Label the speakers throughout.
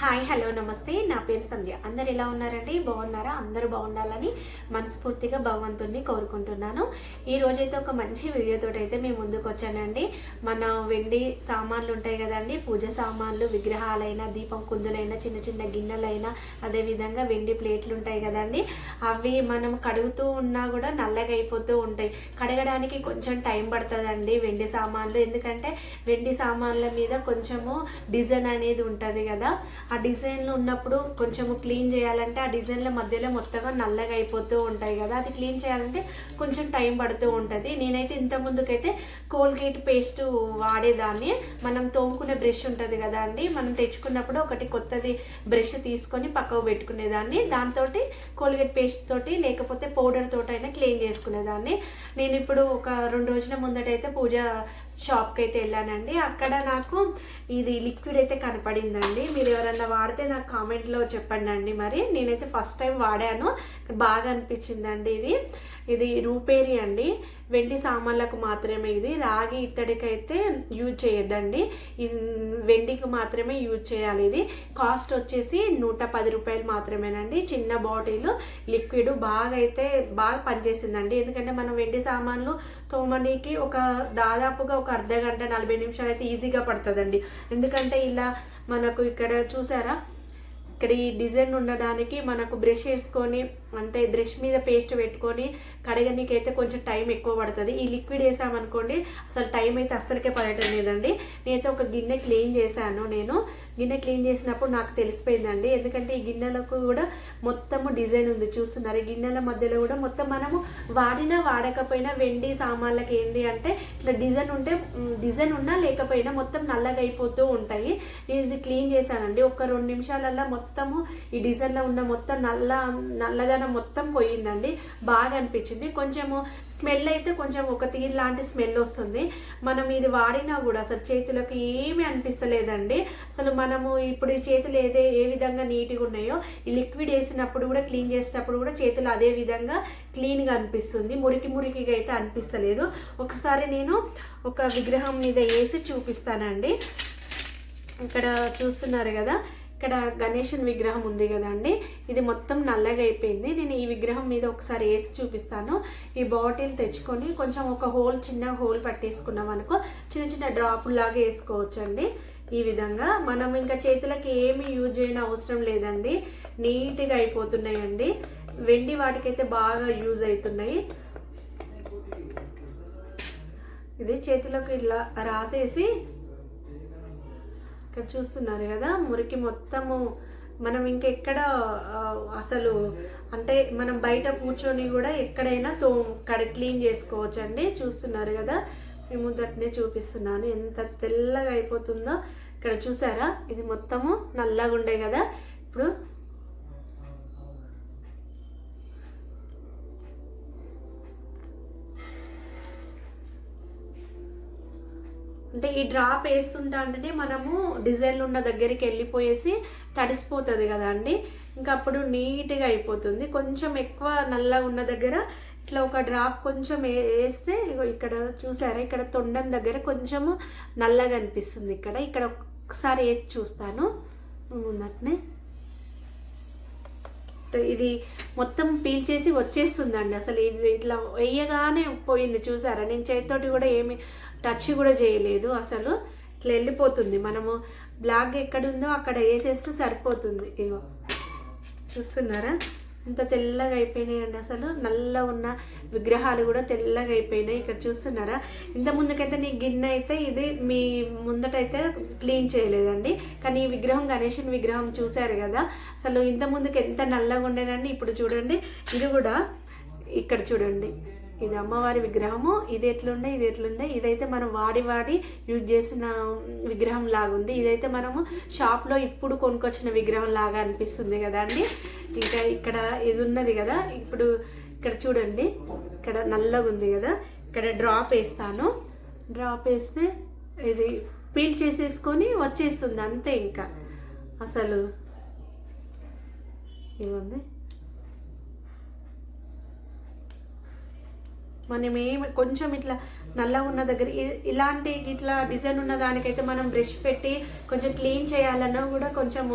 Speaker 1: Hi hello నమస్తే. నా పేరు సంధ్య. అందరు ఎలా ఉన్నారండి? బాగున్నారా? అందరూ బాగుండాలని మనస్ఫూర్తిగా భగవంతుడిని కోరుకుంటున్నాను. ఈ రోజైతే ఒక మంచి వీడియోతో అయితే మేము ముందుకు వచ్చానండి. మన వెండి సామాన్లు ఉంటాయి కదండి. పూజ సామాన్లు విగ్రహాలైనా దీపం కుందులైనా చిన్న చిన్న గిన్నెలైనా అదేవిధంగా వెండి ప్లేట్లు ఉంటాయి కదండి. అవి మనం కడుగుతూ ఉన్నా కూడా నల్లగా అయిపోతూ ఉంటాయి. కడగడానికి కొంచెం టైం పడుతుందండి వెండి సామాన్లు. ఎందుకంటే వెండి సామాన్ల మీద కొంచెము డిజైన్ అనేది ఉంటుంది కదా. ఆ డిజైన్లు ఉన్నప్పుడు కొంచెము క్లీన్ చేయాలంటే ఆ డిజైన్ల మధ్యలో మొత్తంగా నల్లగా అయిపోతూ ఉంటాయి కదా. అది క్లీన్ చేయాలంటే కొంచెం టైం పడుతూ ఉంటుంది. నేనైతే ఇంత ముందుకైతే కోల్గేట్ పేస్ట్ వాడేదాన్ని. మనం తోముకునే బ్రష్ ఉంటుంది కదా అండి. మనం తెచ్చుకున్నప్పుడు ఒకటి కొత్తది బ్రష్ తీసుకొని పక్కకు పెట్టుకునేదాన్ని. దాంతో కోల్గేట్ పేస్ట్ తోటి లేకపోతే పౌడర్ తోటి అయినా క్లీన్ చేసుకునేదాన్ని. నేను ఇప్పుడు ఒక రెండు రోజుల ముందటైతే పూజ షాప్కి అయితే వెళ్ళానండి. అక్కడ నాకు ఇది లిక్విడ్ అయితే కనపడిందండి. మీరు ఎవరన్నా వాడితే నాకు కామెంట్లో చెప్పండి అండి మరి. నేనైతే ఫస్ట్ టైం వాడాను. బాగా అనిపించిందండి ఇది. ఇది రూపేరి అండి. వెండి సామాన్లకు మాత్రమే ఇది. రాగి ఇత్తడికైతే యూజ్ చేయొద్దండి. వెండికి మాత్రమే యూజ్ చేయాలి ఇది. కాస్ట్ వచ్చేసి నూట పది రూపాయలు మాత్రమేనండి. చిన్న బాటిల్ లిక్విడ్ బాగా అయితే బాగా పనిచేసిందండి. ఎందుకంటే మనం వెండి సామాన్లు తోమనీకి ఒక దాదాపుగా ఒక అర్ధ గంట నలభై నిమిషాలు అయితే ఈజీగా పడుతుందండి. ఎందుకంటే ఇలా మనకు ఇక్కడ చూసారా? ఇక్కడ ఈ డిజైన్ ఉండడానికి మనకు బ్రష్ వేసుకొని అంటే బ్రష్ మీద పేస్ట్ పెట్టుకొని కడగనీకి అయితే కొంచెం టైం ఎక్కువ పడుతుంది. ఈ లిక్విడ్ వేసామనుకోండి అసలు టైం అయితే అస్సలకే పడటం లేదండి. నేనైతే ఒక గిన్నె క్లీన్ చేశాను నేను. గిన్నె క్లీన్ చేసినప్పుడు నాకు తెలిసిపోయిందండి. ఎందుకంటే ఈ గిన్నెలకు కూడా మొత్తము డిజైన్ ఉంది చూస్తున్నారు. గిన్నెల మధ్యలో కూడా మొత్తం మనము వాడినా వాడకపోయినా వెండి సామాన్లకి ఏంది అంటే ఇట్లా డిజైన్ ఉంటే డిజైన్ ఉన్నా లేకపోయినా మొత్తం నల్లగా అయిపోతూ ఉంటాయి. నేను ఇది క్లీన్ చేశానండి. ఒక రెండు నిమిషాలల్లో మొత్తము ఈ డిజైన్లో ఉన్న మొత్తం నల్ల నల్లగా నల్లదనం మొత్తం పోయిందండి. బాగా అనిపించింది. కొంచెము స్మెల్ అయితే కొంచెం ఒక తీరు లాంటి స్మెల్ వస్తుంది. మనం ఇది వాడినా కూడా అసలు చేతులకు ఏమీ అనిపిస్తలేదండి. అసలు మనము ఇప్పుడు ఈ చేతులు ఏదే ఏ విధంగా నీట్గా ఉన్నాయో ఈ లిక్విడ్ వేసినప్పుడు కూడా క్లీన్ చేసేటప్పుడు కూడా చేతులు అదే విధంగా క్లీన్గా అనిపిస్తుంది. మురికి మురికిగా అయితే అనిపిస్తలేదు. ఒకసారి నేను ఒక విగ్రహం మీద వేసి చూపిస్తానండి. ఇక్కడ చూస్తున్నారు కదా ఇక్కడ గణేషన్ విగ్రహం ఉంది కదండి ఇది మొత్తం నల్లగా అయిపోయింది. నేను ఈ విగ్రహం మీద ఒకసారి వేసి చూపిస్తాను. ఈ బాటిల్ తెచ్చుకొని కొంచెం ఒక హోల్ చిన్న హోల్ పట్టేసుకున్నాం అనుకో చిన్న చిన్న డ్రాపులు లాగా వేసుకోవచ్చండి. ఈ విధంగా మనం ఇంకా చేతులకి ఏమి యూజ్ చేయని అవసరం లేదండి. నీట్గా అయిపోతున్నాయండి. వెండి వాటికైతే బాగా యూజ్ అవుతున్నాయి. ఇది చేతిలోకి ఇట్లా రాసేసి ఇక్కడ చూస్తున్నారు కదా మురికి మొత్తము మనం ఇంకెక్కడ అసలు అంటే మనం బయట కూర్చొని కూడా ఎక్కడైనా తో కడ క్లీన్ చేసుకోవచ్చండి. చూస్తున్నారు కదా మేము ముందటనే చూపిస్తున్నాను. ఎంత తెల్లగా అయిపోతుందో. ఇక్కడ చూసారా? ఇది మొత్తము నల్లగా ఉండే కదా. ఇప్పుడు అంటే ఈ డ్రాప్ వేస్తుంటా అంటేనే మనము డిజైన్లు ఉన్న దగ్గరికి వెళ్ళిపోయేసి తడిసిపోతుంది కదా అండి. ఇంకా అప్పుడు నీట్గా అయిపోతుంది. కొంచెం ఎక్కువ నల్లగా ఉన్న దగ్గర ఇట్లా ఒక డ్రాప్ కొంచెం వేస్తే ఇగో ఇక్కడ చూసారా? ఇక్కడ తొండం దగ్గర కొంచెము నల్లగా అనిపిస్తుంది ఇక్కడ. ఇక్కడ ఒకసారి వేసి చూస్తాను. ఉన్నట్నే. ఇది మొత్తం పీల్ చేసి వచ్చేస్తుందండి. అసలు ఇట్లా వేయగానే పోయింది చూసారా? నేను చేతితోటి కూడా ఏమి టచ్ కూడా చేయలేదు అసలు. ఇట్లా వెళ్ళిపోతుంది. మనము బ్లాక్ ఎక్కడుందో అక్కడ వేసేస్తే సరిపోతుంది. ఇగో. చూస్తున్నారా? ఇంత తెల్లగా అయిపోయినాయండి అసలు. నల్ల ఉన్న విగ్రహాలు కూడా తెల్లగా అయిపోయినాయి. ఇక్కడ చూస్తున్నారా? ఇంత ముందుకైతే నీ గిన్నె అయితే ఇది మీ ముందటైతే క్లీన్ చేయలేదండి. కానీ ఈ విగ్రహం గణేషన్ విగ్రహం చూశారు కదా. అసలు ఇంత ముందుకు ఎంత నల్లగా ఉండేనండి ఇప్పుడు చూడండి. ఇది కూడా ఇక్కడ చూడండి. ఇది అమ్మవారి విగ్రహము. ఇది ఎట్లుండే? ఇది ఎట్లుండే? ఇదైతే మనం వాడి వాడి యూజ్ చేసిన విగ్రహం లాగుంది. ఉంది ఇదైతే మనము షాప్లో ఇప్పుడు కొనుక్కొచ్చిన విగ్రహం లాగా అనిపిస్తుంది కదా అండి ఇంకా ఇక్కడ ఇది ఉన్నది కదా ఇప్పుడు ఇక్కడ చూడండి ఇక్కడ నల్లగా ఉంది కదా ఇక్కడ డ్రాప్ వేస్తాను. డ్రాప్ వేస్తే ఇది పీల్ చేసేసుకొని వచ్చేస్తుంది అంతే ఇంకా. అసలు ఏముంది మనం ఏమి కొంచెం ఇట్లా నల్లగా ఉన్న దగ్గర ఇలాంటి ఇట్లా డిజైన్ ఉన్న దానికైతే మనం బ్రష్ పెట్టి కొంచెం క్లీన్ చేయాలన్నా కూడా కొంచెం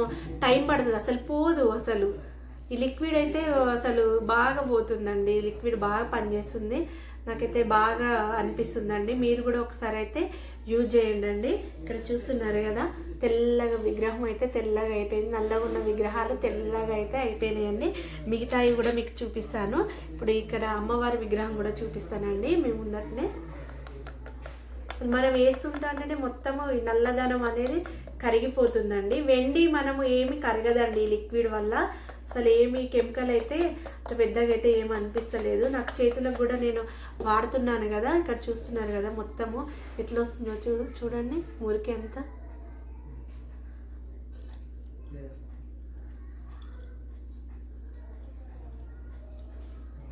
Speaker 1: టైం పడుతుంది. అసలు పోదు అసలు. ఈ లిక్విడ్ అయితే అసలు బాగా పోతుందండి. లిక్విడ్ బాగా పనిచేస్తుంది. నాకైతే బాగా అనిపిస్తుందండి. మీరు కూడా ఒకసారి అయితే యూజ్ చేయండి అండి ఇక్కడ చూస్తున్నారు కదా తెల్లగా విగ్రహం అయితే తెల్లగా అయిపోయింది. నల్లగా ఉన్న విగ్రహాలు తెల్లగా అయితే అయిపోయినాయండి. మిగతావి కూడా మీకు చూపిస్తాను. ఇప్పుడు ఇక్కడ అమ్మవారి విగ్రహం కూడా చూపిస్తానండి మేము ముందటనే మనం వేస్తుంటే మొత్తము ఈ నల్లదనం అనేది కరిగిపోతుందండి. వెండి మనము ఏమి కరగదండి ఈ లిక్విడ్ వల్ల. అసలు ఏమి కెమికల్ అయితే అంత పెద్దగా అయితే ఏం అనిపిస్తలేదు. నాకు చేతులకు కూడా నేను వాడుతున్నాను కదా ఇక్కడ చూస్తున్నారు కదా మొత్తము. ఎట్లా వస్తుందో చూ చూడండి. మురికి అంతా.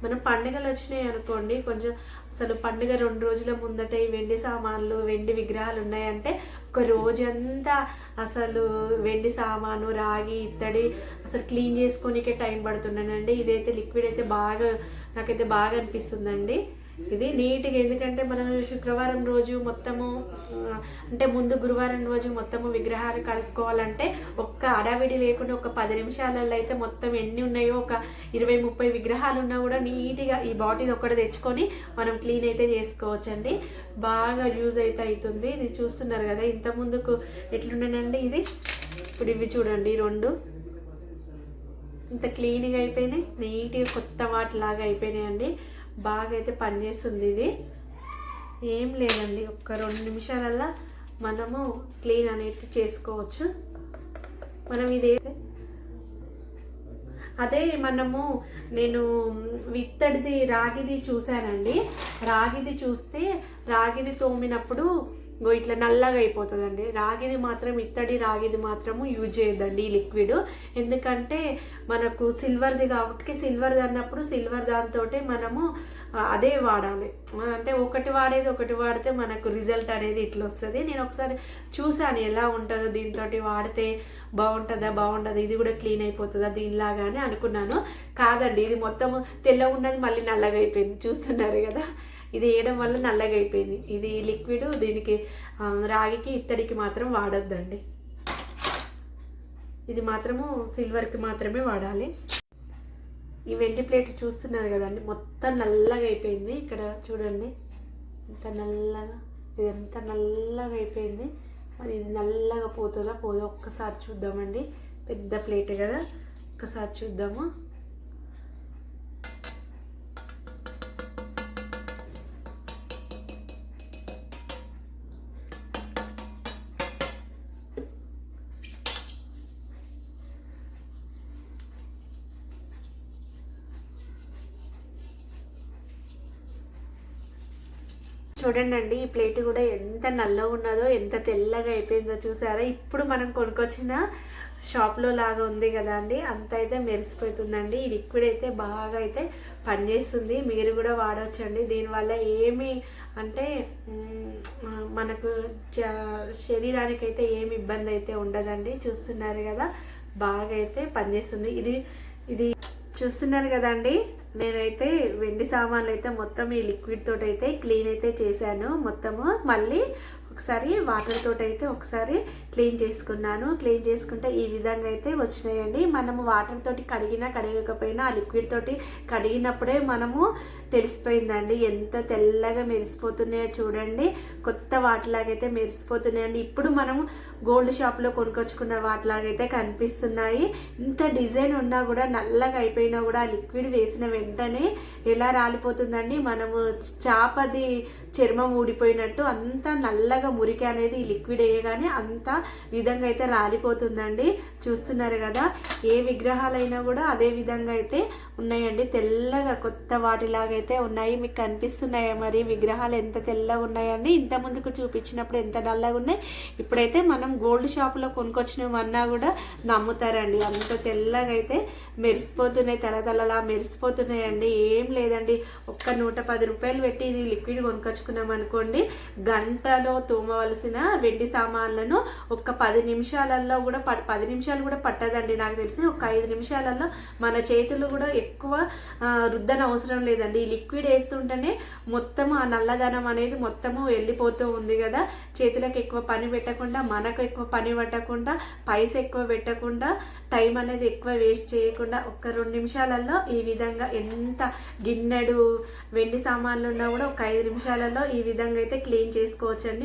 Speaker 1: మనం పండుగలు వచ్చినాయి అనుకోండి కొంచెం అసలు పండుగ రెండు రోజుల ముందట ఈ వెండి సామాన్లు వెండి విగ్రహాలు ఉన్నాయంటే ఒక రోజంతా అసలు వెండి సామాను రాగి ఇత్తడి అసలు క్లీన్ చేసుకోనికే టైం పడుతున్నానండి ఇదైతే లిక్విడ్ అయితే బాగా నాకైతే బాగా అనిపిస్తుందండి. ఇది నీట్గా ఎందుకంటే మనం శుక్రవారం రోజు మొత్తము అంటే ముందు గురువారం రోజు మొత్తము విగ్రహాలు కడుక్కోవాలంటే ఒక్క అడావిడి లేకుండా ఒక పది నిమిషాలలో అయితే మొత్తం ఎన్ని ఉన్నాయో ఒక ఇరవై ముప్పై విగ్రహాలు ఉన్నా కూడా నీట్గా ఈ బాటిల్ ఒక్కటి తెచ్చుకొని మనం క్లీన్ అయితే చేసుకోవచ్చండి. బాగా యూజ్ అయితే అవుతుంది ఇది చూస్తున్నారు కదా ఇంత ముందుకు ఎట్లుండనండి ఇది? ఇప్పుడు ఇవి చూడండి రెండు. ఇంత క్లీన్గా అయిపోయినాయి. నీట్గా కొత్త వాటిలాగా అయిపోయినాయండి. బాగా అయితే పనిచేస్తుంది ఇది. ఏం లేదండి ఒక్క రెండు నిమిషాలల్లా మనము క్లీన్ అనేది చేసుకోవచ్చు. మనం ఇదైతే అదే మనము నేను విత్తడిది రాగిది చూశానండి. రాగిది చూస్తే రాగిది తోమినప్పుడు ఇగో ఇట్లా నల్లగా అయిపోతుందండి. రాగిది మాత్రం ఇత్తడి రాగిది మాత్రము యూజ్ చేయొద్దండి ఈ లిక్విడ్. ఎందుకంటే మనకు సిల్వర్ది కాబట్టి సిల్వర్ది అన్నప్పుడు సిల్వర్ దాంతో మనము అదే వాడాలి. అంటే ఒకటి వాడేది ఒకటి వాడితే మనకు రిజల్ట్ అనేది ఇట్లా వస్తుంది నేను ఒకసారి చూశాను ఎలా ఉంటుందో దీంతో వాడితే బాగుంటుందా బాగుంటుందా ఇది కూడా క్లీన్ అయిపోతుందా దీనిలాగానే అనుకున్నాను. కాదండి ఇది మొత్తం తెల్ల ఉన్నది మళ్ళీ నల్లగా అయిపోయింది. చూస్తున్నారు కదా? ఇది వేయడం వల్ల నల్లగా అయిపోయింది. ఇది లిక్విడ్ దీనికి రాగికి ఇత్తడికి మాత్రం వాడొద్దండి. ఇది మాత్రము సిల్వర్కి మాత్రమే వాడాలి. ఈ వెండి ప్లేట్ చూస్తున్నారు కదండి మొత్తం నల్లగా అయిపోయింది. ఇక్కడ చూడండి ఇంత నల్లగా ఇది ఎంత నల్లగా అయిపోయింది. మరి ఇది నల్లగా పోతుందా పోదా ఒక్కసారి చూద్దామండి. పెద్ద ప్లేట్ కదా ఒక్కసారి చూద్దాము. చూడండి అండి ఈ ప్లేట్ కూడా ఎంత నల్లగా ఉన్నదో ఎంత తెల్లగా అయిపోయిందో చూసారా? ఇప్పుడు మనం కొనుక్కొచ్చిన షాప్లో లాగా ఉంది కదా అండి. అంత అయితే మెరిసిపోతుందండి. ఈ లిక్విడ్ అయితే బాగా అయితే పనిచేస్తుంది. మీరు కూడా వాడవచ్చండి దీనివల్ల ఏమి అంటే మనకు శరీరానికి అయితే ఏమి ఇబ్బంది అయితే ఉండదండి. చూస్తున్నారు కదా బాగా అయితే పనిచేస్తుంది. ఇది ఇది చూస్తున్నారు కదండి. నేనైతే వెండి సామాన్లు అయితే మొత్తం ఈ లిక్విడ్ తోటి అయితే క్లీన్ అయితే చేశాను. మొత్తము మళ్ళీ ఒకసారి వాటర్ తోటి అయితే ఒకసారి క్లీన్ చేసుకున్నాను. క్లీన్ చేసుకుంటే ఈ విధంగా అయితే వచ్చినాయండి. మనము వాటర్ తోటి కడిగినా కడగకపోయినా ఆ లిక్విడ్ తోటి కడిగినప్పుడే మనము తెలిసిపోయిందండి. ఎంత తెల్లగా మెరిసిపోతున్నాయో చూడండి. కొత్త వాటిలాగైతే మెరిసిపోతున్నాయండి ఇప్పుడు మనం గోల్డ్ షాప్లో కొనుక్కొచ్చుకున్న వాటిలాగైతే కనిపిస్తున్నాయి. ఇంత డిజైన్ ఉన్నా కూడా నల్లగా అయిపోయినా కూడా ఆ లిక్విడ్ వేసిన వెంటనే ఎలా రాలిపోతుందండి? మనము చాపది చర్మం ఊడిపోయినట్టు అంత నల్లగా మురికి అనేది ఈ లిక్విడ్ వేయగానే అంత విధంగా అయితే రాలిపోతుందండి. చూస్తున్నారు కదా ఏ విగ్రహాలైనా కూడా అదే విధంగా అయితే ఉన్నాయండి. తెల్లగా కొత్త వాటిలాగైతే అయితే ఉన్నాయి మీకు కనిపిస్తున్నాయా మరి విగ్రహాలు ఎంత తెల్లగా ఉన్నాయండి ఇంత ముందుకు చూపించినప్పుడు ఎంత నల్లగా ఉన్నాయి ఇప్పుడైతే మనం గోల్డ్ షాప్లో కొనుక్కొచ్చినవన్నా కూడా నమ్ముతారండి. అంత తెల్లగా అయితే మెరిసిపోతున్నాయి తెల్ల తెల్లలా మెరిసిపోతున్నాయండి. ఏం లేదండి. ఒక్క నూట పది రూపాయలు పెట్టి ఇది లిక్విడ్ కొనుకొచ్చుకున్నాం అనుకోండి గంటలో తోమవలసిన వెండి సామాన్లను ఒక్క పది నిమిషాలలో కూడా పది నిమిషాలు కూడా పట్టదండి. నాకు తెలిసి ఒక ఐదు నిమిషాలలో మన చేతులు కూడా ఎక్కువ ఆ, రుద్దన అవసరం లేదండి. ఈ లిక్విడ్ వేస్తుంటేనే మొత్తం ఆ నల్లదనం అనేది మొత్తము వెళ్ళిపోతూ ఉంది కదా. చేతులకు ఎక్కువ పని పెట్టకుండా మనకు ఎక్కువ పని పట్టకుండా పైస ఎక్కువ పెట్టకుండా టైం అనేది ఎక్కువ వేస్ట్ చేయకుండా ఒక్క రెండు నిమిషాలలో ఈ విధంగా ఎంత గిన్నెడు వెండి సామాన్లు ఉన్నా కూడా ఒక ఐదు నిమిషాలలో ఈ విధంగా అయితే క్లీన్ చేసుకోవచ్చండి.